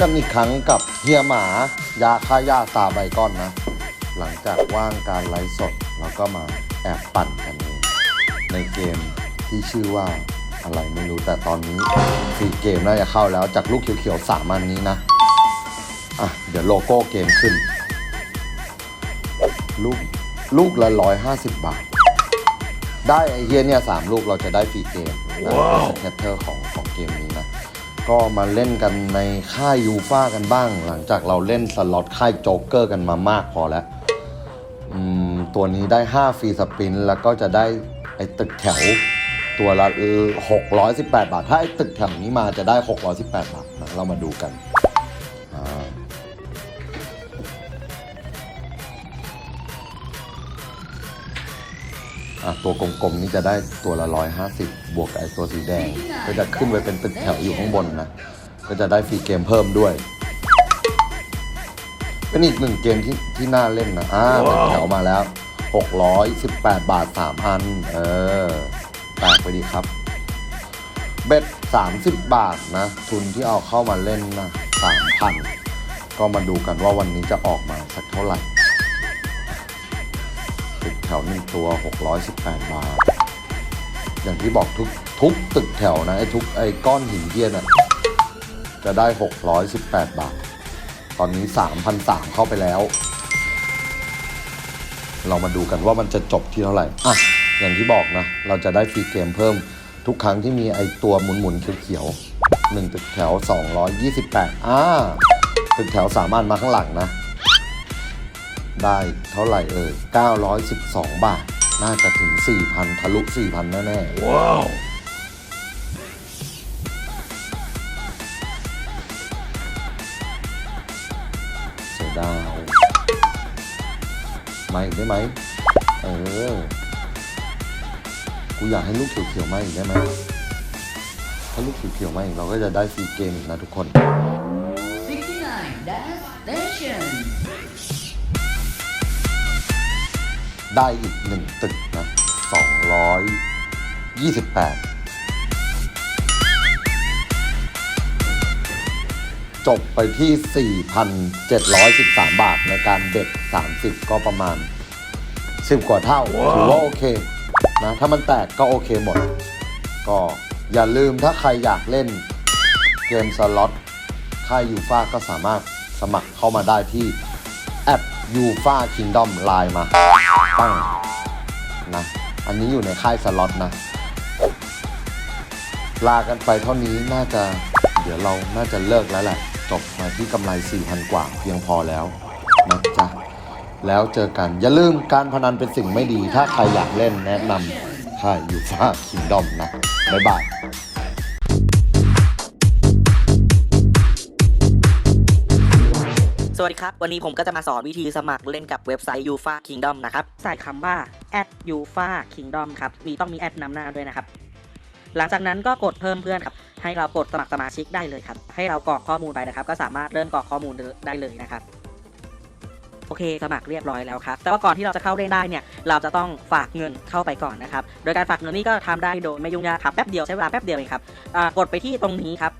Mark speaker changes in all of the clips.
Speaker 1: กันอีกครั้งกับเฮียหมายาฆ่าหญ้าตาใบก้อนนะ หลังจากว่างการไลฟ์สดเราก็มาแอบปั่นกันเองในเกมที่ชื่อว่าอะไรไม่รู้แต่ตอนนี้ฟรีเกมน่าจะเข้าแล้วจากลูกเขียวๆสามอันนี้นะอะเดี๋ยวโลโก้เกมขึ้น ลูกลูกละร้อยห้าสิบบาท ได้ไอเฮียเนี่ยสามลูกเราจะได้ฟรีเกมนะเป็นสเตเตอร์ของของเกมนี้นะ ก็มาเล่นกันในค่ายยูฟ่ากันบ้าง หลังจากเราเล่นสล็อตค่ายโจ๊กเกอร์กันมามากพอแล้วตัวนี้ได้ 5 ฟรีสปิน แล้วก็จะได้ไอ้ตึกแถว ตัวละเออ618 บาท ถ้าไอ้ตึกแถวนี้มาจะได้ 618 บาทนะเรามาดูกัน อะตัวกลมๆนี่จะได้ตัวละ 150 บวกกับไอ้ตัวสีแดง ก็จะขึ้นไปเป็นตึกแถวอยู่ข้างบนนะ ก็จะได้ฟรีเกมเพิ่มด้วย เป็นอีกหนึ่งเกมที่ที่น่าเล่นนะอ่าตึกแถวมาแล้ว 618 บาท 3 อัน เออแตกไปดีครับ เบ็ด 30 บาทนะ ทุนที่เอาเข้ามาเล่นนะ3,000 ก็มาดูกันว่าวันนี้จะออกมาสักเท่าไหร่ ตึกแถวหนึ่งตัว 618 บาท อย่างที่บอกทุกทุกตึกแถวนะไอ้ทุกไอ้ก้อนหินเยียนอะจะได้ 618 บาท ตอนนี้ 3,003เข้าไปแล้ว เรามาดูกันว่ามันจะจบที่เท่าไหร่ อะ อย่างที่บอกนะ เราจะได้ฟรีเกมเพิ่มทุกครั้งที่มีไอตัวหมุนๆเขียวๆหนึ่งตึกแถว 228 อ่า ตึกแถวสามารถมาข้างหลังนะ ได้เท่าไหร่เอ่ย 912 บาท น่าจะถึง 4,000 ทะลุ 4,000 แน่ๆ ว้าว เสือดาว มาอีกได้ไหม เออ กูอยากให้ลูกเขียวๆมาอีกได้ไหม ถ้าลูกเขียวๆมาอีกเราก็จะได้ฟรีเกมอีกนะทุกคน
Speaker 2: 69 Dash
Speaker 1: ได้อีกหนึ่งตึกนะสองร้อยยี่สิบแปดจบไปที่ 4,713 บาทในการเบ็ด 30 ก็ประมาณ 10 กว่าเท่า ถือว่าโอเคนะถ้ามันแตกก็โอเคหมด ก็อย่าลืมถ้าใครอยากเล่นเกมสล็อตค่ายยูฟ่าก็สามารถสมัครเข้ามาได้ที่แอป ยูฟ่าคิงดอมไลน์มาตั้งนะ อันนี้อยู่ในค่ายสล็อตนะ ลากันไปเท่านี้น่าจะเดี๋ยวเราน่าจะเลิกแล้วแหละ จบมาที่กำไร 4,000 กว่าเพียงพอแล้วนะจ๊ะ แล้วเจอกันอย่าลืมการพนันเป็นสิ่งไม่ดี ถ้าใครอยากเล่นแนะนำค่ายยูฟ่าคิงดอมนะ บ๊ายบาย
Speaker 3: วัสดีครับ วันนี้ผมก็จะมาสอนวิธีสมัครเล่นกับเว็บไซต์ UFA Kingdom นะครับ ใส่คำว่า @UFA Kingdom ครับ มีต้องมีแอดนำหน้าด้วยนะครับ หลังจากนั้นก็กดเพิ่มเพื่อนครับ ให้เรากดสมัครสมาชิกได้เลยครับ ให้เรากรอกข้อมูลไปนะครับ ก็สามารถเริ่มกรอกข้อมูลได้เลยนะครับ โอเค สมัครเรียบร้อยแล้วครับ แต่ว่าก่อนที่เราจะเข้าเล่นได้เนี่ย เราจะต้องฝากเงินเข้าไปก่อนนะครับ โดยการฝากเงินนี่ก็ทำได้โดยไม่ยุ่งยากครับ แป๊บเดียวใช้เวลาแป๊บเดียวเองครับกดไปที่ตรงนี้ครับ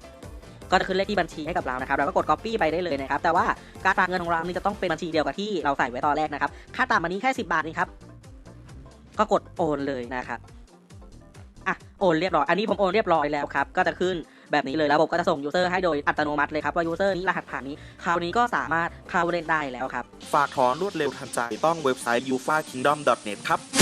Speaker 3: ก็จะขึ้นเลขที่บัญชีให้กับเรานะครับเราก็กด copy ไปได้เลยนะครับแต่ว่าการฝากเงินของเรานี่จะต้องเป็นบัญชีเดียวกับที่เราใส่ไว้ตอนแรกนะครับค่าต่ำอันนี้แค่ 10 บาทเองครับก็กดโอนเลยนะครับอะโอนเรียบร้อย อันนี้ผมโอนเรียบร้อยแล้วครับ ก็จะขึ้นแบบนี้เลยแล้วผมก็จะส่งยูเซอร์ให้โดยอัตโนมัติเลยครับว่ายูเซอร์นี้รหัสผ่านนี้ คราวนี้ก็สามารถเข้าเล่นได้แล้วครับ
Speaker 4: ฝากถอนรวดเร็วทันใจต้องเว็บไซต์ ufakingdom.net ครับ